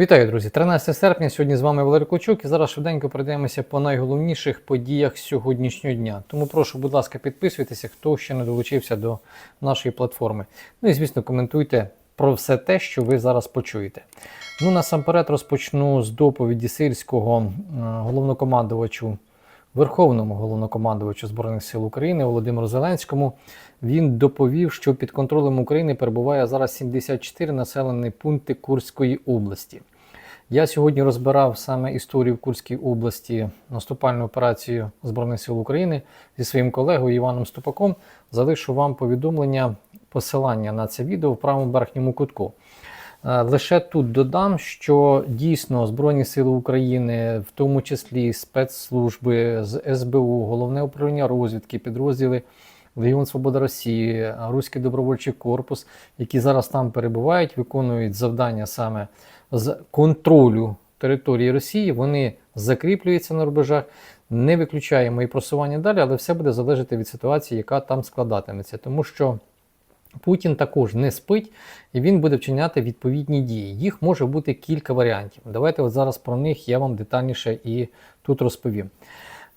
Вітаю, друзі! 13 серпня. Сьогодні з вами Валерій Кучук і зараз швиденько пройдемося по найголовніших подіях сьогоднішнього дня. Тому прошу, будь ласка, підписуйтеся, хто ще не долучився до нашої платформи. Ну і звісно, коментуйте про все те, що ви зараз почуєте. Ну, насамперед розпочну з доповіді сирського е, головнокомандувачу, Верховному головнокомандувачу Збройних сил України Володимиру Зеленському. Він доповів, що під контролем України перебуває зараз 74 населені пункти Курської області. Я сьогодні розбирав саме історію в Курській області наступальну операцію Збройних сил України зі своїм колегою Іваном Ступаком. Залишу вам повідомлення, посилання на це відео в правому верхньому кутку. Е, Лише тут додам, що дійсно Збройні Сили України, в тому числі спецслужби з СБУ, головне управління розвідки, підрозділи Легіон Свобода Росії, Руський добровольчий корпус, які зараз там перебувають, виконують завдання саме з контролю території Росії. Вони закріплюються на рубежах. Не виключаємо і просування далі, але все буде залежати від ситуації, яка там складатиметься, тому що. Путін також не спить і він буде вчиняти відповідні дії. Їх може бути кілька варіантів. Давайте от зараз про них я вам детальніше і тут розповім.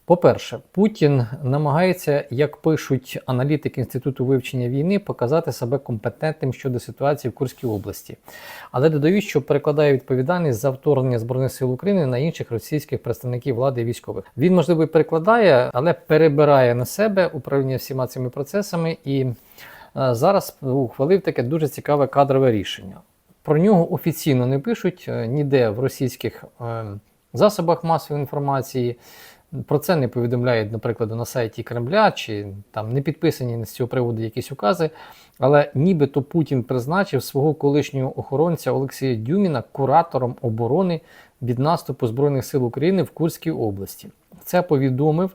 По-перше, Путін намагається, як пишуть аналітики Інституту вивчення війни, показати себе компетентним щодо ситуації в Курській області. Але додають, що перекладає відповідальність за вторгнення Збройних сил України на інших російських представників влади і військових. Він, можливо, перекладає, але перебирає на себе управління всіма цими процесами і зараз ухвалив таке дуже цікаве кадрове рішення. Про нього офіційно не пишуть е, ніде в російських е, засобах масової інформації. Про це не повідомляють, наприклад, на сайті Кремля, чи там не підписані з цього приводу якісь укази. Але нібито Путін призначив свого колишнього охоронця Олексія Дюміна куратором оборони від наступу Збройних сил України в Курській області. Це повідомив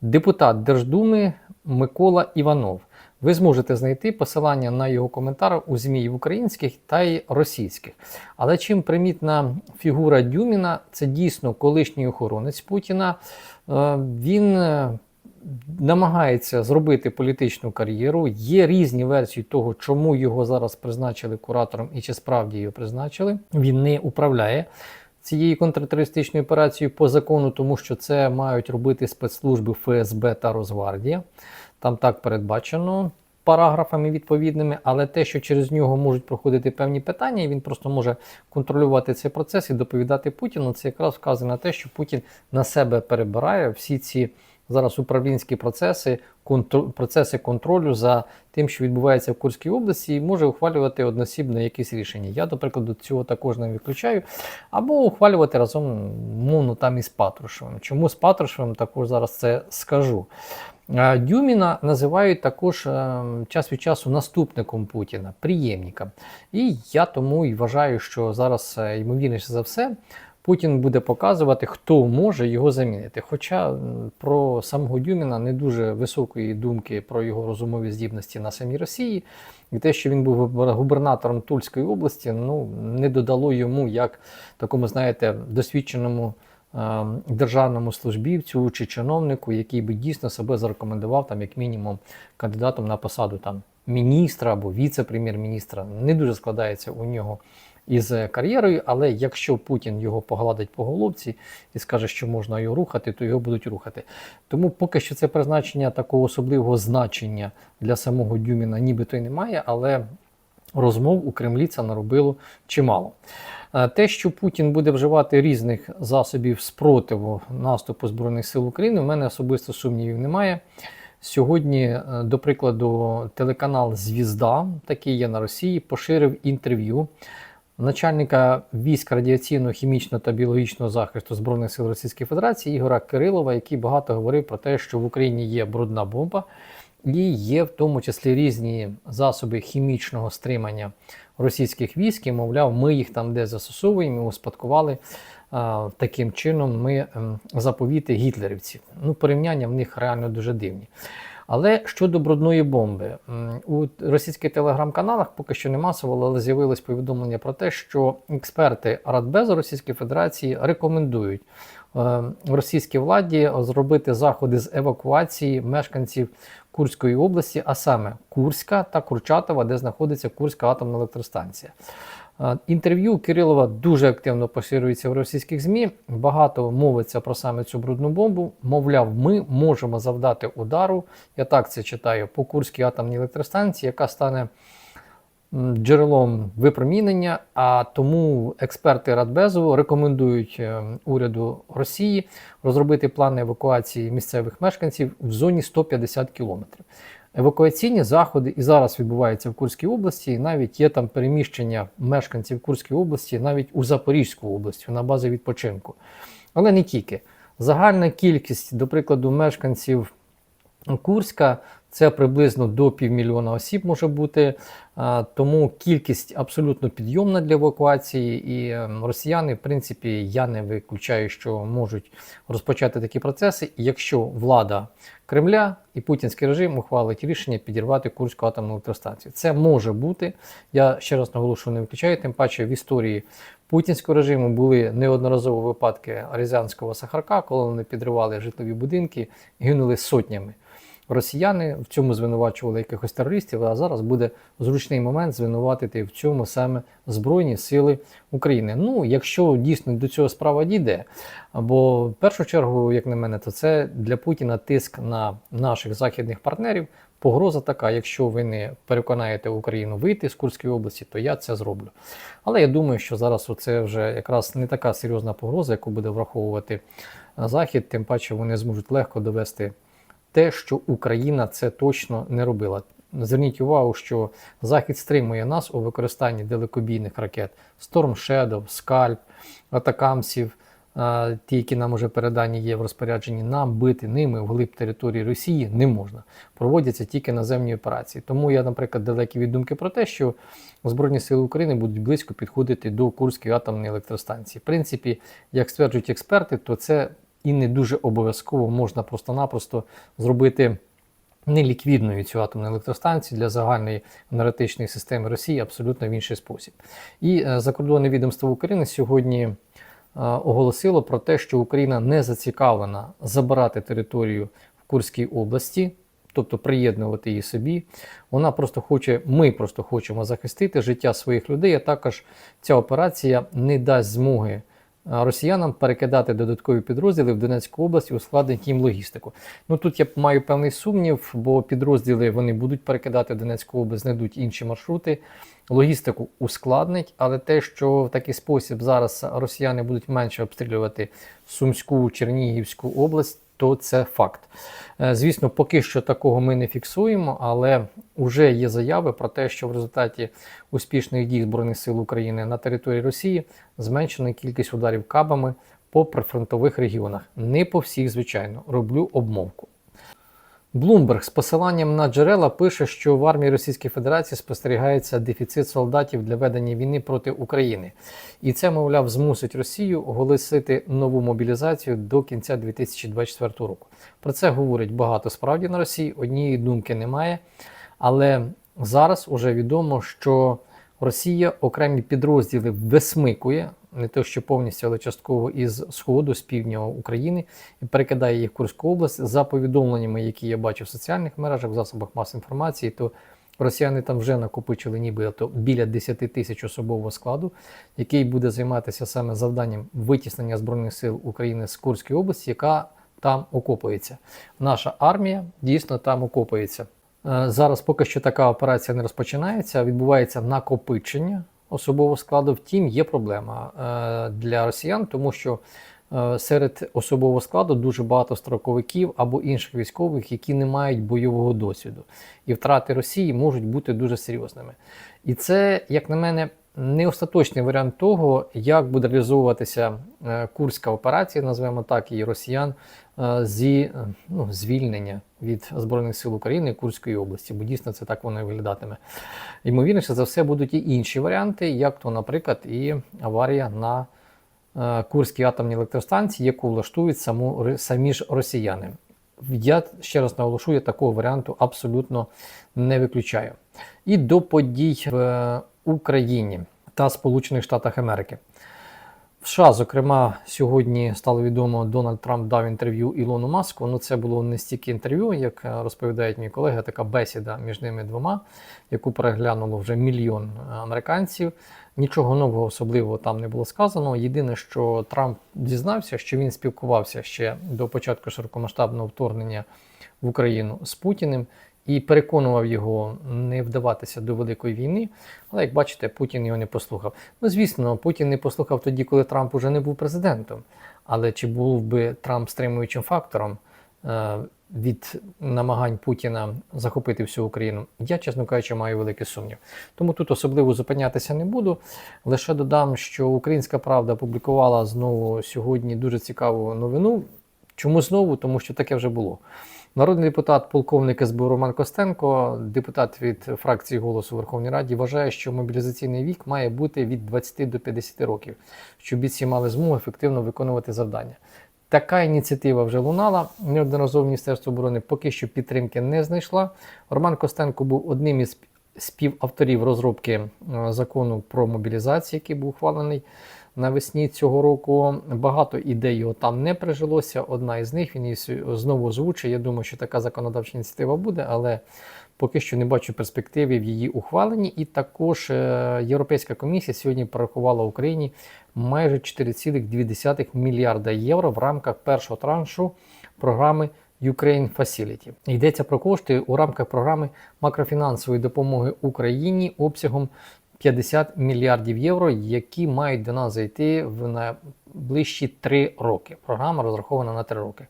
депутат Держдуми Микола Іванов. Ви зможете знайти посилання на його коментар у ЗМІ в українських та й російських. Але чим примітна фігура Дюміна, це дійсно колишній охоронець Путіна. Е, Він е, намагається зробити політичну кар'єру. Є різні версії того, чому його зараз призначили куратором і чи справді його призначили. Він не управляє. Цією контртерористичною операцією по закону, тому що це мають робити спецслужби ФСБ та Росгвардія. Там так передбачено параграфами відповідними, але те, що через нього можуть проходити певні питання, і він просто може контролювати цей процес і доповідати Путіну, це якраз вказує на те, що Путін на себе перебирає всі ці зараз управлінські процеси, контр... процеси контролю за тим, що відбувається в Курській області, і може ухвалювати односібно якісь рішення. Я, до прикладу, цього також не виключаю. Або ухвалювати разом мовно там із Патрушевим. Чому з Патрушевим також зараз це скажу. Дюміна називають також е, час від часу наступником Путіна, приємником. І я тому і вважаю, що зараз, е, ймовірніше за все, Путін буде показувати, хто може його замінити. Хоча про самого Дюміна не дуже високої думки про його розумові здібності на самій Росії, і те, що він був губернатором Тульської області, ну не додало йому як такому, знаєте, досвідченому. Державному службівцю чи чиновнику, який би дійсно себе зарекомендував, там, як мінімум, кандидатом на посаду там, міністра або віце-прем'єр-міністра. Не дуже складається у нього із кар'єрою, але якщо Путін його погладить по головці і скаже, що можна його рухати, то його будуть рухати. Тому поки що це призначення такого особливого значення для самого Дюміна нібито й немає, але розмов у Кремлі це наробило чимало. Е, те, що Путін буде вживати різних засобів спротиву наступу Збройних сил України, в мене особисто сумнівів немає. Сьогодні, е, до прикладу, телеканал Звізда, такий є на Росії, поширив інтерв'ю начальника військ радіаційного, хімічного та біологічного захисту Збройних сил Російської Федерації Ігора Кирилова, який багато говорив про те, що в Україні є брудна бомба, і є в тому числі різні засоби хімічного стримання російських військ, і, мовляв, ми їх там де застосовуємо, успадкували таким чином ми ем, заповіти гітлерівців. Ну, порівняння в них реально дуже дивні. Але щодо брудної бомби, у російських телеграм-каналах поки що не масово, але з'явилось повідомлення про те, що експерти Радбезу Російської Федерації рекомендують е, російській владі зробити заходи з евакуації мешканців Курської області, а саме Курська та Курчатова, де знаходиться Курська атомна електростанція. Е, Інтерв'ю Кирилова дуже активно поширюється в російських ЗМІ. Багато мовиться про саме цю брудну бомбу. Мовляв, ми можемо завдати удару. Я так це читаю по Курській атомній електростанції, яка стане джерелом випромінення. А тому експерти Радбезу рекомендують е, уряду Росії розробити плани евакуації місцевих мешканців в зоні 150 кілометрів. Евакуаційні заходи і зараз відбуваються в Курській області, і навіть є там переміщення мешканців Курської області навіть у Запорізьку область на базі відпочинку. Але не тільки. Загальна кількість, до прикладу, мешканців Курська це приблизно до півмільйона осіб може бути. Тому кількість абсолютно підйомна для евакуації, і ем, росіяни, в принципі, я не виключаю, що можуть розпочати такі процеси, якщо влада Кремля і путінський режим ухвалить рішення підірвати Курську атомну електростанцію. Це може бути. Я ще раз наголошую, не виключаю. Тим паче в історії путінського режиму були неодноразово випадки Рязанського Сахарка, коли вони підривали житлові будинки, гинули сотнями. Росіяни в цьому звинувачували якихось терористів, а зараз буде зручний момент звинуватити в цьому саме Збройні Сили України. Ну, якщо дійсно до цього справа дійде, бо в першу чергу, як на мене, то це для Путіна тиск на наших західних партнерів. Погроза така, якщо ви не переконаєте Україну вийти з Курської області, то я це зроблю. Але я думаю, що зараз це вже якраз не така серйозна погроза, яку буде враховувати Захід, тим паче вони зможуть легко довести те, що Україна це точно не робила. Зверніть увагу, що Захід стримує нас у використанні далекобійних ракет Storm Shadow, Scalp, Атакамсів, ті, які нам уже передані є в розпорядженні, нам бити ними вглиб території Росії не можна. Проводяться тільки наземні операції. Тому я, наприклад, далекий від думки про те, що Збройні сили України будуть близько підходити до Курської атомної електростанції. В принципі, як стверджують експерти, то це і не дуже обов'язково можна просто-напросто зробити неліквідною цю атомну електростанцію для загальної енергетичної системи Росії абсолютно в інший спосіб. І е, закордонне відомство України сьогодні е, оголосило про те, що Україна не зацікавлена забирати територію в Курській області. Тобто приєднувати її собі. Вона просто хоче, ми просто хочемо захистити життя своїх людей. А також ця операція не дасть змоги росіянам перекидати додаткові підрозділи в Донецьку область і ускладнить їм логістику. Ну тут я маю певний сумнів, бо підрозділи вони будуть перекидати в Донецьку область, знайдуть інші маршрути. Логістику ускладнить, але те, що в такий спосіб зараз росіяни будуть менше обстрілювати Сумську Чернігівську область, то це факт. Е, Звісно, поки що такого ми не фіксуємо, але вже є заяви про те, що в результаті успішних дій Збройних сил України на території Росії зменшена кількість ударів кабами по прифронтових регіонах. Не по всіх, звичайно, роблю обмовку. Блумберг з посиланням на джерела пише, що в армії Російської Федерації спостерігається дефіцит солдатів для ведення війни проти України, і це, мовляв, змусить Росію оголосити нову мобілізацію до кінця 2024 року. Про це говорить багато справді на Росії. Однієї думки немає, але зараз уже відомо, що Росія окремі підрозділи висмикує не те, що повністю, але частково із сходу, з півдня України, і перекидає їх в Курську область за повідомленнями, які я бачив в соціальних мережах, в засобах масової інформації, то росіяни там вже накопичили нібито біля 10 тисяч особового складу, який буде займатися саме завданням витіснення Збройних сил України з Курської області, яка там окопується. Наша армія дійсно там окопується. Е, Зараз поки що така операція не розпочинається, відбувається накопичення особового складу. Втім, є проблема е, для росіян, тому що е, серед особового складу дуже багато строковиків або інших військових, які не мають бойового досвіду. І втрати Росії можуть бути дуже серйозними. І це, як на мене, не остаточний варіант того, як буде реалізовуватися е, курська операція, назвемо так, і росіян зі е, ну, звільнення від Збройних сил України Курської області, бо дійсно це так воно і виглядатиме. Ймовірніше за все будуть і інші варіанти, як то, наприклад, і аварія на е, Курській атомній електростанції, яку влаштують саму, самі ж росіяни. Я ще раз наголошую, я такого варіанту абсолютно не виключаю. І до подій в е, Україні та Сполучених Штатах Америки. В США, зокрема, сьогодні стало відомо, Дональд Трамп дав інтерв'ю Ілону Маску. Ну, це було не стільки інтерв'ю, як е, розповідають мої колеги, така бесіда між ними двома, яку переглянуло вже мільйон е, американців. Нічого нового особливого там не було сказано. Єдине, що Трамп дізнався, що він спілкувався ще до початку широкомасштабного вторгнення в Україну з Путіним і переконував його не вдаватися до великої війни. Але як бачите, Путін його не послухав. Ну, звісно, Путін не послухав тоді, коли Трамп уже не був президентом. Але чи був би Трамп стримуючим фактором е, від намагань Путіна захопити всю Україну? Я, чесно кажучи, маю великий сумнів. Тому тут особливо зупинятися не буду. Лише додам, що Українська Правда опублікувала знову сьогодні дуже цікаву новину. Чому знову? Тому що таке вже було. Народний депутат, полковник СБУ Роман Костенко, депутат від фракції голосу у Верховній Раді, вважає, що мобілізаційний вік має бути від 20 до 50 років, щоб бійці мали змогу ефективно виконувати завдання. Така ініціатива вже лунала. Неодноразово Міністерство оборони поки що підтримки не знайшла. Роман Костенко був одним із співавторів розробки е, закону про мобілізацію, який був ухвалений навесні цього року. Багато ідей його там не прижилося. Одна із них він її знову озвучує. Я думаю, що така законодавча ініціатива буде, але поки що не бачу перспективи в її ухваленні. І також е, Європейська комісія сьогодні порахувала Україні майже 4,2 мільярда євро в рамках першого траншу програми Ukraine Facility. Йдеться про кошти у рамках програми макрофінансової допомоги Україні обсягом 50 мільярдів євро, які мають до нас зайти в найближчі 3 роки. Програма розрахована на 3 роки. Е,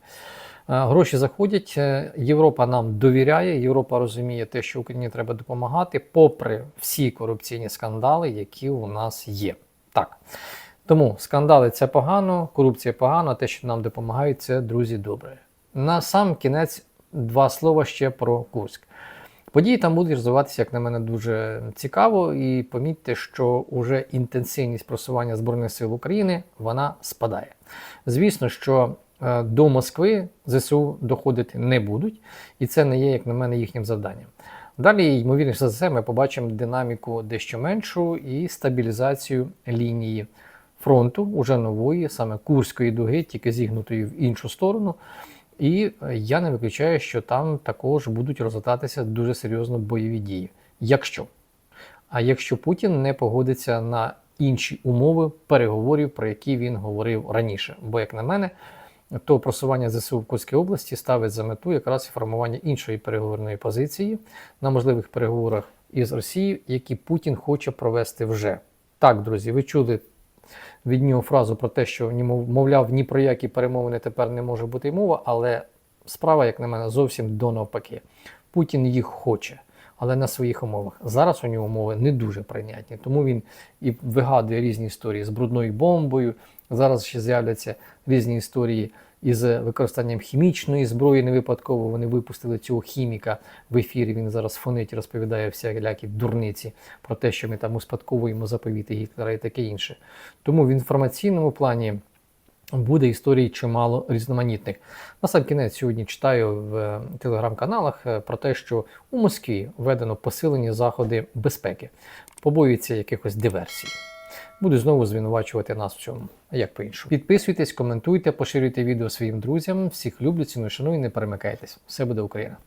Гроші заходять. е, Європа нам довіряє. Європа розуміє те, що Україні треба допомагати, попри всі корупційні скандали, які у нас є. Так. Тому скандали це погано, корупція погано, те, що нам допомагають, це друзі добре. На сам кінець два слова ще про Курськ. Події там будуть розвиватися, як на мене, дуже цікаво, і помітьте, що уже інтенсивність просування Збройних сил України вона спадає. Звісно, що е, до Москви ЗСУ доходити не будуть, і це не є, як на мене, їхнім завданням. Далі, ймовірніше за все, ми побачимо динаміку дещо меншу і стабілізацію лінії фронту, уже нової, саме Курської дуги, тільки зігнутої в іншу сторону. І я не виключаю, що там також будуть розгортатися дуже серйозно бойові дії. Якщо. А якщо Путін не погодиться на інші умови переговорів, про які він говорив раніше. Бо, як на мене, то просування ЗСУ в Курській області ставить за мету якраз формування іншої переговорної позиції на можливих переговорах із Росією, які Путін хоче провести вже. Так, друзі, ви чули від нього фразу про те, що мовляв, ні про які перемовини тепер не може бути й мова, але справа, як на мене, зовсім до навпаки. Путін їх хоче, але на своїх умовах. Зараз у нього умови не дуже прийнятні, тому він і вигадує різні історії з брудною бомбою. Зараз ще з'являться різні історії із використанням хімічної зброї. Не випадково вони випустили цього хіміка в ефірі. Він зараз фонить розповідає всілякі дурниці про те, що ми там успадковуємо заповіти Гітлера і таке інше. Тому в інформаційному плані буде історій чимало різноманітних. На сам кінець сьогодні читаю в е, телеграм-каналах е, про те, що у Москві введено посилені заходи безпеки, побоюються якихось диверсій. Буду знову звинувачувати нас в цьому, як по-іншому. Підписуйтесь, коментуйте, поширюйте відео своїм друзям. Всіх люблю, ціную, шаную, не перемикайтесь. Все буде Україна!